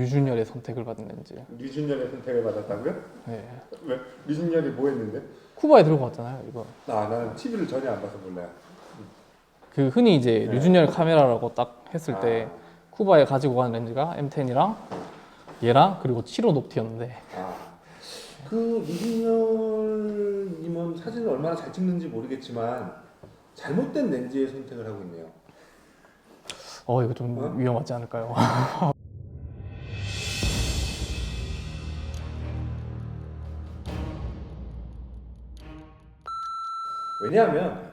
류준열의 선택을 렌즈. 류준열의 선택을 받았다고요? 네. 왜? 류준열이 뭐 했는데? 쿠바에 들고 갔잖아요. 이거. 아 나는 TV를 전혀 안 봐서 몰라요. 그 흔히 이제 네. 류준열 카메라라고 딱 했을 때 쿠바에 가지고 간 렌즈가 M10이랑 얘랑 그리고 7호 노프티였는데 아, 그 류준열님은 사진을 얼마나 잘 찍는지 모르겠지만 잘못된 렌즈의 선택을 하고 있네요. 어 이거 좀 어? 위험하지 않을까요? 왜냐하면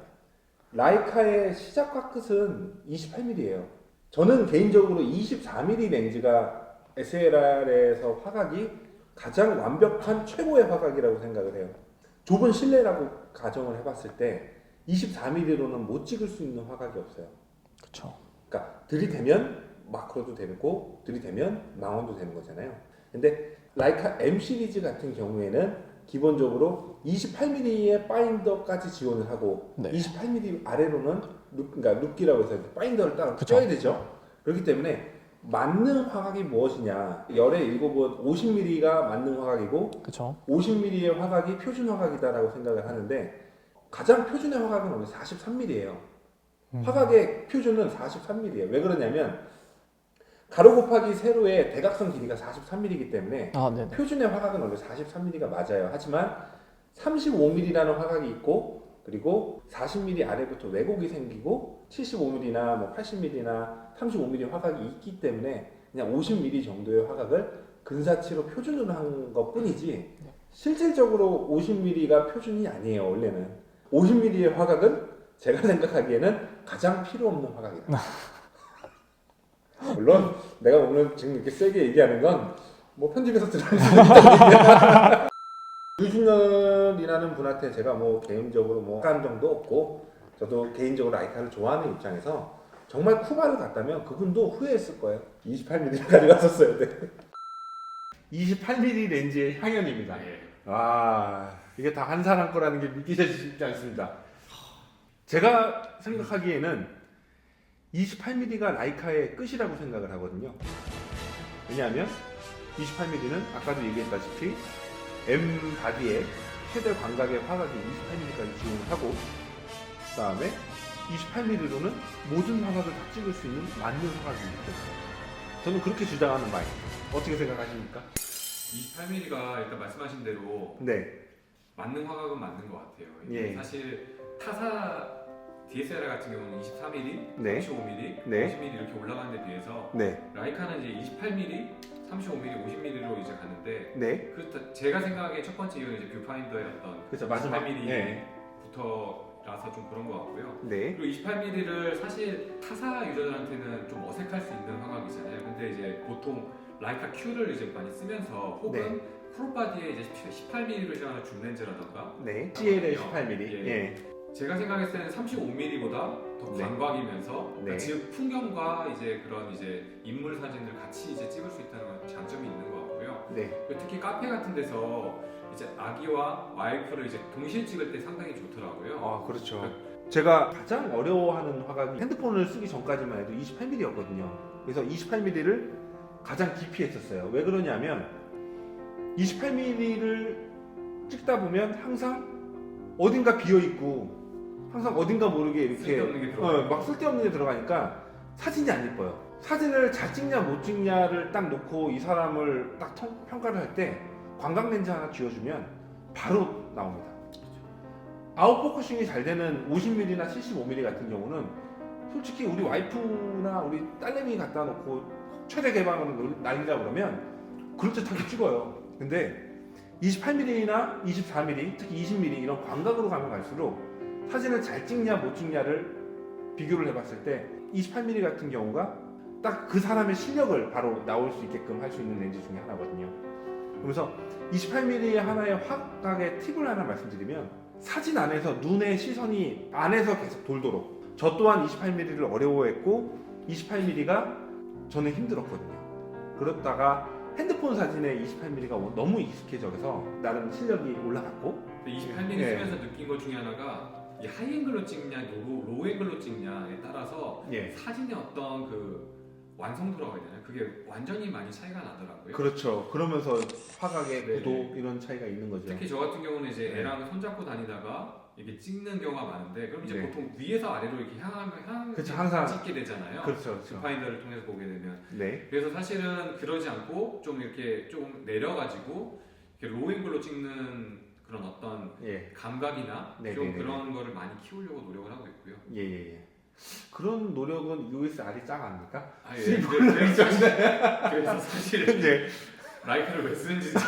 라이카의 시작과 끝은 28mm예요. 저는 개인적으로 24mm 렌즈가 SLR에서 화각이 가장 완벽한 최고의 화각이라고 생각을 해요. 좁은 실내라고 가정을 해봤을 때 24mm로는 못 찍을 수 있는 화각이 없어요. 그렇죠. 그러니까 들이대면 마크로도 되고 들이대면 망원도 되는 거잖아요. 근데 라이카 M 시리즈 같은 경우에는 기본적으로 28mm의 파인더까지 지원을 하고 네. 28mm 아래로는 룩, 그러니까 룩기라고 해서 파인더를 따로 그쵸. 껴야 되죠. 그렇기 때문에 맞는 화각이 무엇이냐? 열의 일곱은 50mm가 맞는 화각이고 그렇죠. 50mm의 화각이 표준 화각이다라고 생각을 하는데 가장 표준의 화각은 원래 43mm예요. 음. 화각의 표준은 43mm예요. 왜 그러냐면 가로 곱하기 세로의 대각선 길이가 43mm이기 때문에 아. 표준의 화각은 원래 43mm가 맞아요. 하지만 35mm라는 화각이 있고 그리고 40mm 아래부터 왜곡이 생기고 75mm나 뭐 80mm나 35mm 화각이 있기 때문에 그냥 50mm 정도의 화각을 근사치로 표준으로 한 것뿐이지 실질적으로 50mm가 표준이 아니에요. 원래는 50mm의 화각은 제가 생각하기에는 가장 필요 없는 화각이다. 물론 내가 오늘 지금 이렇게 세게 얘기하는 건 뭐 편집에서 들을 수 있다. 유준열이라는 분한테 제가 뭐 개인적으로 뭐 감정도 없고 저도 개인적으로 라이카를 좋아하는 입장에서 정말 쿠바를 갔다면 그분도 후회했을 거예요. 28mm 가져갔었어야 돼. 28mm 렌즈의 향연입니다. 아 이게 다 한 사람 거라는 게 믿기지 않습니다. 제가 생각하기에는 28mm가 라이카의 끝이라고 생각을 하거든요. 왜냐하면 28mm는 아까도 얘기했다시피 M 바디의 최대 광각의 화각이 28mm까지 지원을 하고 그 다음에 28mm로는 모든 화각을 다 찍을 수 있는 맞는 화각이기 때문에 저는 그렇게 주장하는 바입니다. 어떻게 생각하십니까? 28mm가 일단 말씀하신 대로 네, 맞는 화각은 맞는 것 같아요. 이게 예. 사실 타사 DSLR 같은 경우는 23mm, 네. 35mm, 네. 50mm 이렇게 올라가는 데 비해서 네, 라이카는 이제 28mm, 35mm, 50mm로 이제 가는데 네. 그 다- 제가 생각하기에 첫 번째 이유는 이제 뷰파인더의 어떤 그렇죠. 마지막. 28mm부터라서 좀 그런 것 같고요. 네, 그리고 28mm를 사실 타사 유저들한테는 좀 어색할 수 있는 화각이잖아요. 근데 이제 보통 라이카 Q를 이제 많이 쓰면서 혹은 크롭바디에 이제 18mm로 시작하는 줌 렌즈라던가 네. CL의 그렇군요. 18mm. 예. 예. 제가 생각했을 때는 35mm보다 더 네. 광각이면서 그러니까 네. 즉 풍경과 이제 그런 이제 인물 사진을 같이 이제 찍을 수 있다는 건 장점이 있는 것 같고요. 네. 특히 카페 같은 데서 이제 아기와 와이프를 이제 동시에 찍을 때 상당히 좋더라고요. 아, 그렇죠. 제가 가장 어려워하는 화각이 핸드폰을 쓰기 전까지만 해도 28mm였거든요. 그래서 28mm를 가장 깊이 했었어요. 왜 그러냐면 28mm를 찍다 보면 항상 어딘가 비어 있고 항상 어딘가 모르게 이렇게 쓸데없는 게 들어가요. 어, 막 쓸데없는 게 들어가니까 사진이 안 예뻐요. 사진을 잘 찍냐 못 찍냐를 딱 놓고 이 사람을 딱 통- 평가를 할 때 광각 렌즈 하나 쥐어주면 바로 나옵니다. 아웃포커싱이 잘 되는 50mm나 75mm 같은 경우는 솔직히 우리 와이프나 우리 딸내미 갖다 놓고 최대 개방으로 놀- 날리자 그러면 그럴듯하게 찍어요. 근데 28mm나 24mm, 특히 20mm 이런 광각으로 가면 갈수록 사진을 잘 찍냐 못 찍냐를 비교를 해봤을 때 28mm 같은 경우가 딱 그 사람의 실력을 바로 나올 수 있게끔 할 수 있는 렌즈 중에 하나거든요. 그래서 28mm의 하나의 화각의 팁을 하나 말씀드리면 사진 안에서 눈의 시선이 안에서 계속 돌도록 저 또한 28mm를 어려워했고 28mm가 저는 힘들었거든요. 그렇다가 핸드폰 사진에 28mm가 너무 익숙해져서 나름 실력이 올라갔고 근데 28mm 예. 쓰면서 느낀 것 중에 하나가 이 하이앵글로 찍냐, 로우, 로우앵글로 찍냐에 따라서 예. 사진의 어떤 그 완성도라고 해야 되나요? 그게 완전히 많이 차이가 나더라고요. 그렇죠. 그러면서 화각의 네, 구도 네. 이런 차이가 있는 거죠. 특히 저 같은 경우는 이제 네. 애랑 손잡고 다니다가 이게 찍는 경우가 많은데 그럼 이제 네. 보통 위에서 아래로 이렇게 향하면 향 그렇죠. 항상 찍게 되잖아요. 그렇죠. 그렇죠. 파인더를 통해서 보게 되면 네. 그래서 사실은 그러지 않고 좀 이렇게 좀 내려가지고 이렇게 로잉글로 찍는 그런 어떤 예. 감각이나 네, 좀 네, 네, 그런 거를 많이 키우려고 노력을 하고 있고요. 예, 예, 예. 그런 노력은 USR이 짱 아닙니까? 아, 예. 근데 그래서 사실, 그래서 사실 네. 라이카를 왜 쓰는지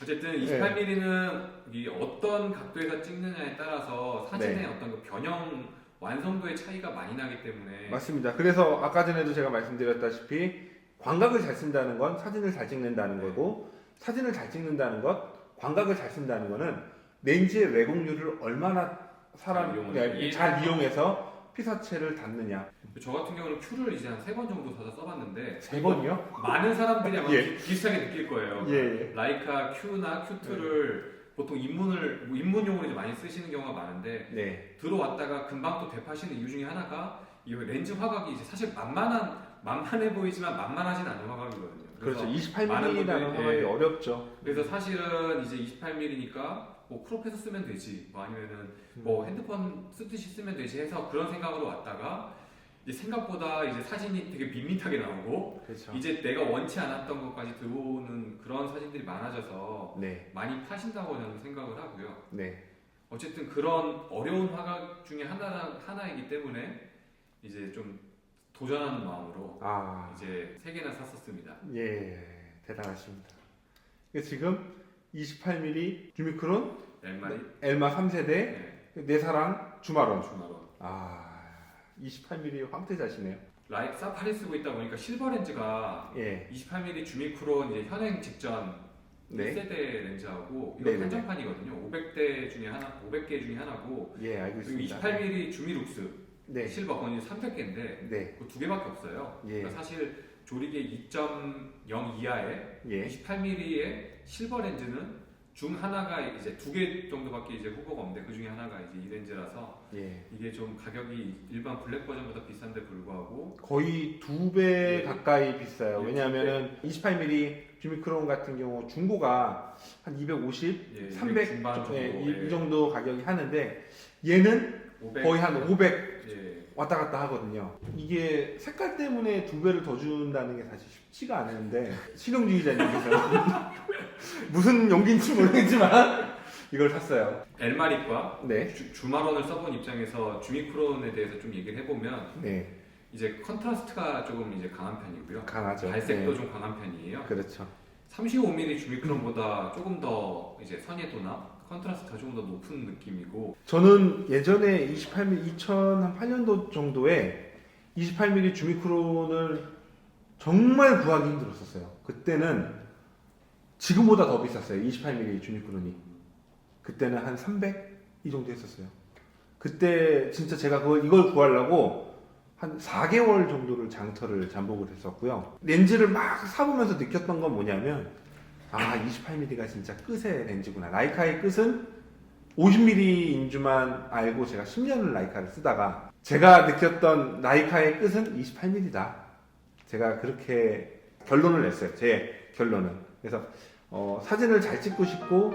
어쨌든 네. 28mm는 이 어떤 각도에서 찍느냐에 따라서 사진의 네. 어떤 그 변형 완성도의 차이가 많이 나기 때문에 맞습니다. 그래서 아까 전에도 제가 말씀드렸다시피 광각을 잘 쓴다는 건 사진을 잘 찍는다는 네. 거고 사진을 잘 찍는다는 것, 광각을 잘 쓴다는 거는 렌즈의 왜곡률을 얼마나 사람 잘 이용을- 네, 잘 이용해서 피사체를 담느냐. 저 같은 경우는 큐를 이제 한 세 번 정도 사서 써봤는데 세 번이요? 많은 사람들이 아마 예. 비- 비슷하게 느낄 거예요. 예, 예. 라이카 Q나 Q2를 보통 입문을 뭐 입문용으로 이제 많이 쓰시는 경우가 많은데 네. 들어왔다가 금방 또 대파시는 이유 중에 하나가 이 렌즈 화각이 이제 사실 만만한 만만해 보이지만 만만하진 않은 화각이거든요. 그렇죠. 그래서 많은 28mm라는 분들이, 화각이 예. 어렵죠. 그래서 사실은 이제 28mm니까 뭐 크롭해서 쓰면 되지 뭐 아니면은 뭐 핸드폰 쓰듯이 쓰면 되지 해서 그런 생각으로 왔다가 이제 생각보다 이제 사진이 되게 밋밋하게 나오고 그렇죠. 이제 내가 원치 않았던 것까지 들어오는 그런 사진들이 많아져서 네. 많이 파신다고 저는 생각을 하고요. 네. 어쨌든 그런 어려운 화각 중에 하나 하나이기 때문에 이제 좀 도전하는 마음으로 아, 이제 세 개나 샀었습니다. 예. 대단하십니다. 그러니까 지금 28mm 주미크론 넬마리 엘마 3세대 네, 내 사랑 주마론. 주마론. 아, 28mm 황태자시네요. 라이트 사파리 쓰고 있다 보니까 실버 렌즈가 예. 28mm 주미크론 이제 현행 직전 네. 1세대 렌즈하고 이거 네네네. 한정판이거든요. 500대 중에 하나, 500개 중에 하나고 예, 알고 그리고 있습니다. 28mm 주미룩스 네. 실버 그건 300개인데 네. 그 두 개밖에 없어요. 예. 그러니까 사실 조리개 2.0 이하의 예. 28mm의 실버 렌즈는 중 하나가 이제 두 개 정도밖에 이제 후보가 없는데 그 중에 하나가 이제 이 렌즈라서 예. 이게 좀 가격이 일반 블랙 버전보다 비싼데 불구하고 거의 두 배 예. 가까이 비싸요. 예, 왜냐하면은 28mm 주미크론 같은 경우 중고가 한 250, 예, 300 중반 정도, 예, 이, 예. 이 정도 가격이 하는데 얘는 500, 거의 한 500 예, 왔다 갔다 하거든요. 이게 색깔 때문에 두 배를 더 준다는 게 사실 쉽지가 않은데 실용주의자님께서 무슨 용기인지 모르겠지만 이걸 샀어요. 엘마릭과 네, 주, 주마론을 써본 입장에서 주미크론에 대해서 좀 얘기를 해보면 네, 이제 컨트라스트가 조금 이제 강한 편이고요. 강하죠. 발색도 네. 좀 강한 편이에요. 그렇죠. 35mm 주미크론보다 조금 더 이제 선예도나 컨트라스트가 조금 더 높은 느낌이고 저는 예전에 28mm 2008년도 정도에 28mm 주미크론을 정말 구하기 힘들었었어요. 그때는 지금보다 더 비쌌어요. 28mm 주미크론이. 그때는 한 300? 이 정도 했었어요. 그때 진짜 제가 그걸 이걸 구하려고 한 4개월 정도를 장터를 잠복을 했었고요. 렌즈를 막 사보면서 느꼈던 건 뭐냐면 아 28mm가 진짜 끝의 렌즈구나. 라이카의 끝은 50mm인 줄만 알고 제가 10년을 라이카를 쓰다가 제가 느꼈던 라이카의 끝은 28mm다. 제가 그렇게 결론을 냈어요. 제 결론은. 그래서 어, 사진을 잘 찍고 싶고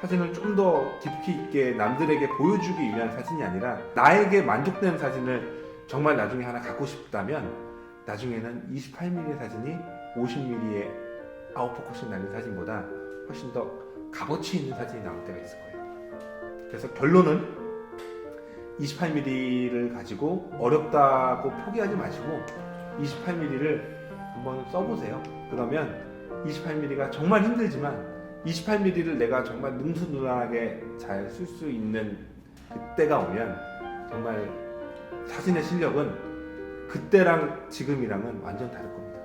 사진을 좀 더 깊이 있게 남들에게 보여주기 위한 사진이 아니라 나에게 만족되는 사진을 정말 나중에 하나 갖고 싶다면 나중에는 28mm 사진이 50mm의 아웃포커싱 나는 사진보다 훨씬 더 값어치 있는 사진이 나올 때가 있을 거예요. 그래서 결론은 28mm를 가지고 어렵다고 포기하지 마시고 28mm를 한번 써보세요. 그러면 28mm가 정말 힘들지만 28mm를 내가 정말 능수능란하게 잘 쓸 수 있는 그때가 오면 정말 사진의 실력은 그때랑 지금이랑은 완전 다를 겁니다.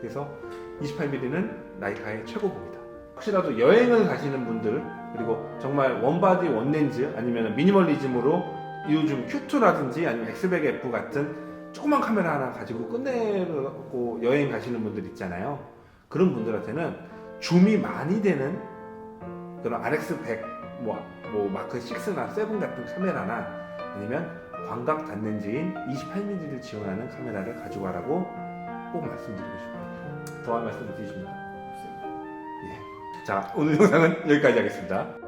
그래서 28mm는 라이카의 최고봉이다. 혹시라도 여행을 가시는 분들 그리고 정말 원바디 원렌즈 아니면 미니멀리즘으로 요즘 Q2라든지 아니면 엑스백 F 같은 조그만 카메라 하나 가지고 끝내고 여행 가시는 분들 있잖아요. 그런 분들한테는 줌이 많이 되는 그런 RX100 뭐, 뭐 마크 6나 7 같은 카메라나 아니면 광각 단렌즈인 28mm를 지원하는 카메라를 가져가라고 꼭 말씀드리고 싶어요. 더한 말씀 있으십니까? 예. 자 오늘 영상은 여기까지 하겠습니다.